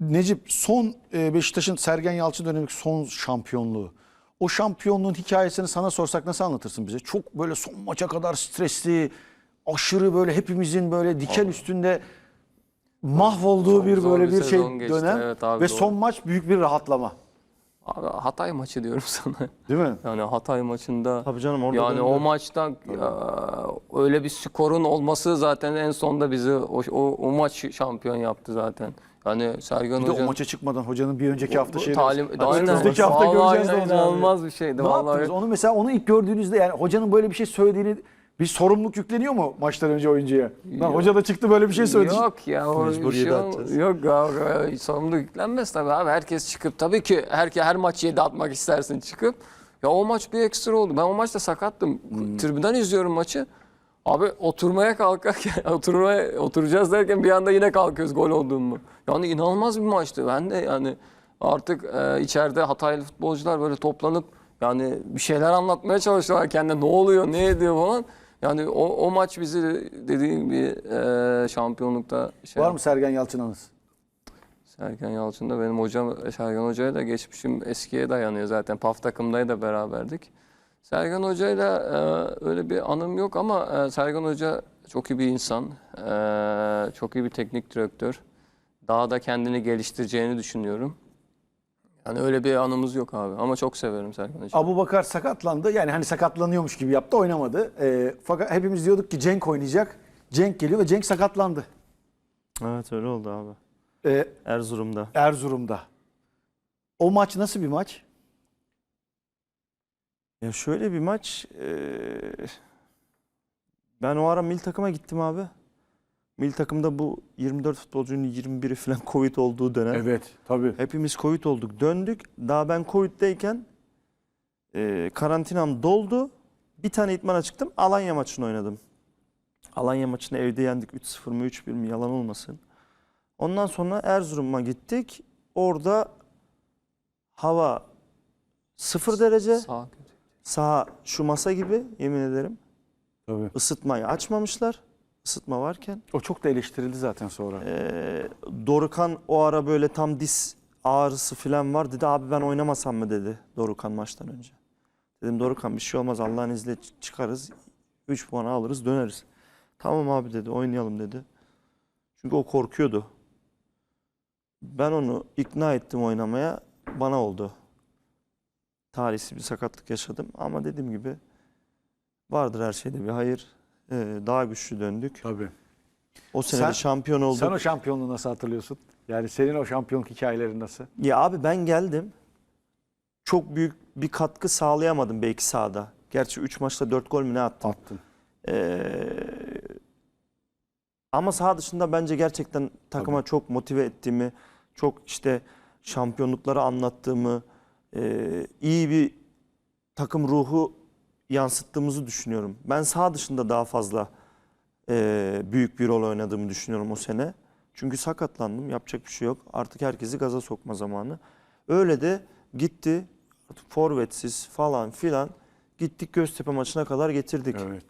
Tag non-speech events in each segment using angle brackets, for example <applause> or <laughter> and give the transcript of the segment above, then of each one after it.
Necip son e, Beşiktaş'ın Sergen Yalçın dönemindeki son şampiyonluğu. O şampiyonluğun hikayesini sana sorsak nasıl anlatırsın bize? Çok böyle son maça kadar stresli, aşırı böyle hepimizin böyle diken üstünde mahvolduğu Çok bir böyle bir bir şey geçti, dönem evet abi, ve doğru. son maç büyük bir rahatlama. Abi Hatay maçı diyorum <laughs> sana. Değil mi? Yani Hatay maçında Tabii canım orada yani döndü. o maçta ya, öyle bir skorun olması zaten en sonda bizi o, o, o maç şampiyon yaptı zaten. Yani Sergen Bir de o maça çıkmadan hocanın bir önceki hafta şeyi. talim, Hani aynen. önümüzdeki hafta göreceğiz olacağını. inanılmaz bir şeydi. Ne vallahi. yaptınız? Onu mesela onu ilk gördüğünüzde yani hocanın böyle bir şey söylediğini bir sorumluluk yükleniyor mu maçtan önce oyuncuya? Lan hoca da çıktı böyle bir şey söyledi. Yok ya o Mecbur şey atacağız. Yok abi sorumluluk yüklenmez tabii abi. Herkes çıkıp tabii ki her, her maç 7 atmak istersin çıkıp. Ya o maç bir ekstra oldu. Ben o maçta sakattım. Tribünden izliyorum maçı. Abi oturmaya kalkarken <laughs> oturmaya oturacağız derken bir anda yine kalkıyoruz gol olduğumu. Yani inanılmaz bir maçtı. Ben de yani artık e, içeride Hataylı futbolcular böyle toplanıp yani bir şeyler anlatmaya çalışıyorlar kendine ne oluyor ne ediyor falan. Yani o, o maç bizi dediğim gibi e, şampiyonlukta şey Var mı Sergen Yalçın anısı? Sergen Yalçın da benim hocam Sergen Hoca'ya da geçmişim eskiye dayanıyor zaten. PAF takımdayı da beraberdik. Sergen Hoca'yla e, öyle bir anım yok ama e, Sergen Hoca çok iyi bir insan. e, çok iyi bir teknik direktör. Daha da kendini geliştireceğini düşünüyorum. Yani öyle bir anımız yok abi ama çok severim Sergen Hoca'yı. Abu Bakar sakatlandı. Yani hani sakatlanıyormuş gibi yaptı oynamadı. Ee, fakat hepimiz diyorduk ki Cenk oynayacak. Cenk geliyor ve Cenk sakatlandı. Evet öyle oldu abi. Ee, Erzurum'da. Erzurum'da. O maç nasıl bir maç? Ya şöyle bir maç. eee, ben o ara mil takıma gittim abi. Mil takımda bu 24 futbolcunun 21'i falan <laughs> Covid olduğu dönem. Evet tabii. Hepimiz Covid olduk. Döndük. Daha ben Covid'deyken eee karantinam doldu. Bir tane itmana çıktım. Alanya maçını oynadım. Alanya maçını evde yendik. 3-0 mı 3-1 mi yalan olmasın. Ondan sonra Erzurum'a gittik. Orada hava 0 derece. Sağ şu masa gibi yemin ederim. tabii. Isıtmayı açmamışlar. Isıtma varken. O çok da eleştirildi zaten sonra. Ee, Dorukan o ara böyle tam diz ağrısı falan var. Dedi abi ben oynamasam mı dedi Dorukan maçtan önce. Dedim Dorukan bir şey olmaz Allah'ın izniyle çıkarız. 3 puan alırız döneriz. Tamam abi dedi oynayalım dedi. Çünkü o korkuyordu. Ben onu ikna ettim oynamaya. Bana oldu. Talihsiz bir sakatlık yaşadım. Ama dediğim gibi vardır her şeyde bir hayır. Ee, daha güçlü döndük. Tabii. O sene Sen- de şampiyon olduk. Sen o şampiyonluğu nasıl hatırlıyorsun? Yani senin o şampiyonluk hikayelerin nasıl? Ya abi ben geldim. Çok büyük bir katkı sağlayamadım belki sahada. Gerçi 3 maçta 4 gol mü ne attım. Attın. Ee, ama saha dışında bence gerçekten takıma çok motive ettiğimi, çok işte şampiyonlukları anlattığımı, e, iyi bir takım ruhu yansıttığımızı düşünüyorum. Ben saha dışında daha fazla e, büyük bir rol oynadığımı düşünüyorum o sene. Çünkü sakatlandım, yapacak bir şey yok. Artık herkesi gaza sokma zamanı. Öyle de gitti, artık forvetsiz falan filan gittik Göztepe maçına kadar getirdik. Evet.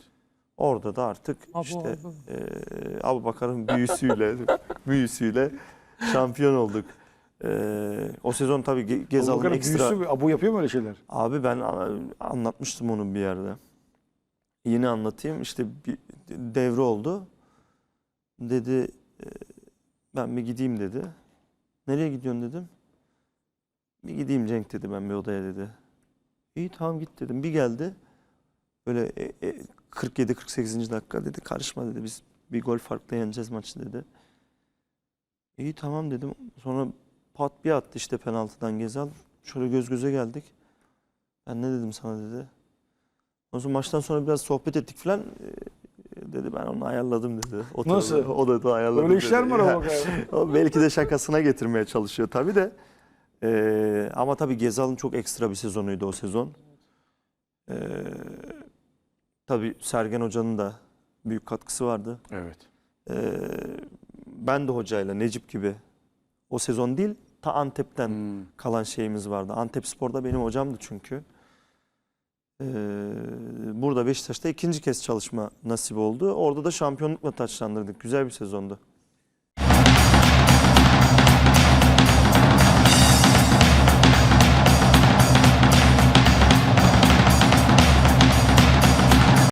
Orada da artık Abu işte Abu. eee Abu Bakar'ın büyüsüyle <laughs> büyüsüyle şampiyon olduk. Eee, o sezon tabii Gezal'ın ekstra. büyüsü? Abu yapıyor mu öyle şeyler? Abi ben anlatmıştım onu bir yerde. Yine anlatayım. İşte bir devre oldu. Dedi eee, ben bir gideyim dedi. Nereye gidiyorsun dedim. Bir gideyim Cenk dedi ben bir odaya dedi. İyi tamam git dedim. Bir geldi. Böyle e, e, 47-48. dakika dedi. Karışma dedi. Biz bir gol farkla yeneceğiz maçı dedi. İyi tamam dedim. Sonra pat bir attı işte penaltıdan Gezal. Şöyle göz göze geldik. Ben ne dedim sana dedi. O zaman maçtan sonra biraz sohbet ettik falan. Ee, dedi ben onu ayarladım dedi. O Nasıl? O da, da ayarladım Öyle işler mi dedi. var? <laughs> O belki de şakasına getirmeye çalışıyor tabii de. Ee, ama tabii Gezal'ın çok ekstra bir sezonuydu o sezon. Ee, tabii Sergen Hoca'nın da büyük katkısı vardı. Evet. Ee, ben de hocayla Necip gibi o sezon değil ta Antep'ten Hmm. kalan şeyimiz vardı. Antep Spor'da benim hocamdı çünkü. Ee, burada Beşiktaş'ta ikinci kez çalışma nasip oldu. Orada da şampiyonlukla taçlandırdık. Güzel bir sezondu.